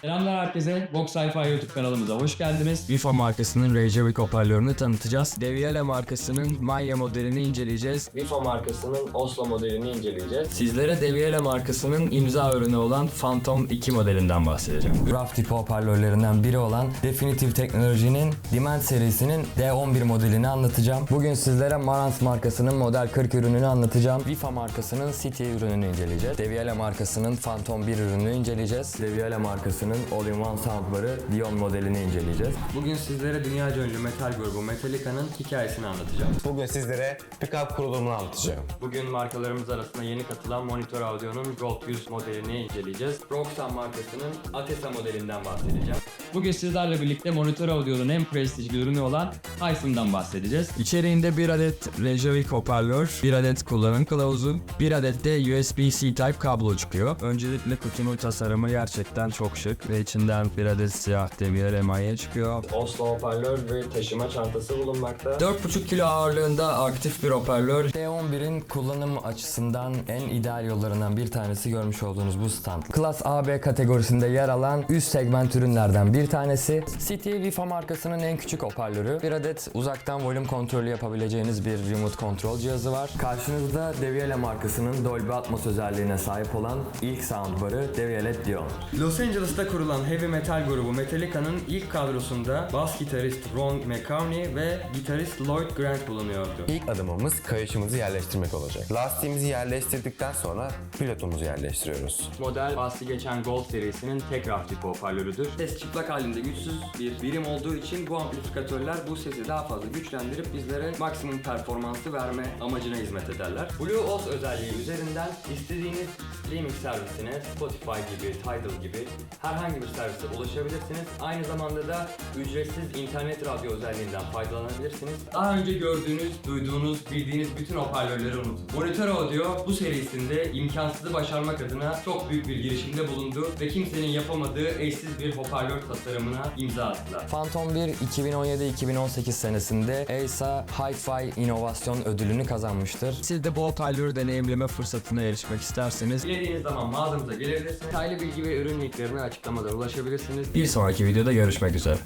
Selamlar herkese. Vox Hi-Fi YouTube kanalımıza hoş geldiniz. Vifa markasının Reykjavik hoparlörünü tanıtacağız. Deviale markasının Maya modelini inceleyeceğiz. Vifa markasının Oslo modelini inceleyeceğiz. Sizlere Deviale markasının imza ürünü olan Phantom 2 modelinden bahsedeceğim. Raf tipi hoparlörlerinden biri olan Definitive Technology'nin Demand serisinin D11 modelini anlatacağım. Bugün sizlere Marantz markasının Model 40 ürününü anlatacağım. Vifa markasının City ürününü inceleyeceğiz. Deviale markasının Phantom 1 ürününü inceleyeceğiz. Deviale markasının All-in-One soundbar'ı Dion modelini inceleyeceğiz. Bugün sizlere dünyaca ünlü metal grubu Metallica'nın hikayesini anlatacağım. Bugün sizlere pickup kurulumunu anlatacağım. Bugün markalarımız arasında yeni katılan Monitor Audio'nun Gold 100 modelini inceleyeceğiz. Roxan markasının Atesa modelinden bahsedeceğim. Bugün sizlerle birlikte Monitör Audio'nun en prestijli ürünü olan Hyphen'dan bahsedeceğiz. İçeriğinde bir adet Reykjavik hoparlör, bir adet kullanım kılavuzu, bir adet de USB-C Type kablo çıkıyor. Öncelikle kutunun tasarımı gerçekten çok şık ve içinden bir adet siyah demir emaye çıkıyor. Oslo hoparlör ve taşıma çantası bulunmakta. 4,5 kilo ağırlığında aktif bir hoparlör. D11'in kullanım açısından en ideal yollarından bir tanesi görmüş olduğunuz bu stand. Class AB kategorisinde yer alan üst segment ürünlerden bir tanesi. City Vifa markasının en küçük hoparlörü. Bir adet uzaktan volüm kontrolü yapabileceğiniz bir remote kontrol cihazı var. Karşınızda Deviale markasının Dolby Atmos özelliğine sahip olan ilk soundbar'ı Deviale Dion. Los Angeles'ta kurulan heavy metal grubu Metallica'nın ilk kadrosunda bas gitarist Ron McCartney ve gitarist Lloyd Grant bulunuyordu. İlk adımımız kayışımızı yerleştirmek olacak. Lastiğimizi yerleştirdikten sonra pilotumuzu yerleştiriyoruz. Model bahsi geçen Gold serisinin tek raf tipi hoparlörüdür. Ses çıplak halinde güçsüz bir birim olduğu için bu amplifikatörler bu sesi daha fazla güçlendirip bizlere maksimum performansı verme amacına hizmet ederler. Blueos özelliği üzerinden istediğiniz streaming servisine Spotify gibi, Tidal gibi herhangi bir servise ulaşabilirsiniz. Aynı zamanda da ücretsiz internet radyo özelliğinden faydalanabilirsiniz. Daha önce gördüğünüz, duyduğunuz, bildiğiniz bütün hoparlörleri unutun. Monitör Audio bu serisinde imkansızı başarmak adına çok büyük bir girişimde bulundu ve kimsenin yapamadığı eşsiz bir hoparlör tasarımına imza attılar. Phantom 1 2017-2018 senesinde ESA Hi-Fi İnovasyon Ödülünü kazanmıştır. Siz de bu hoparlörü deneyimleme fırsatına erişmek isterseniz dilediğiniz zaman mağazamıza gelebilirsiniz. Detaylı bilgi ve ürün linklerine açıklamada ulaşabilirsiniz. Bir sonraki videoda görüşmek üzere.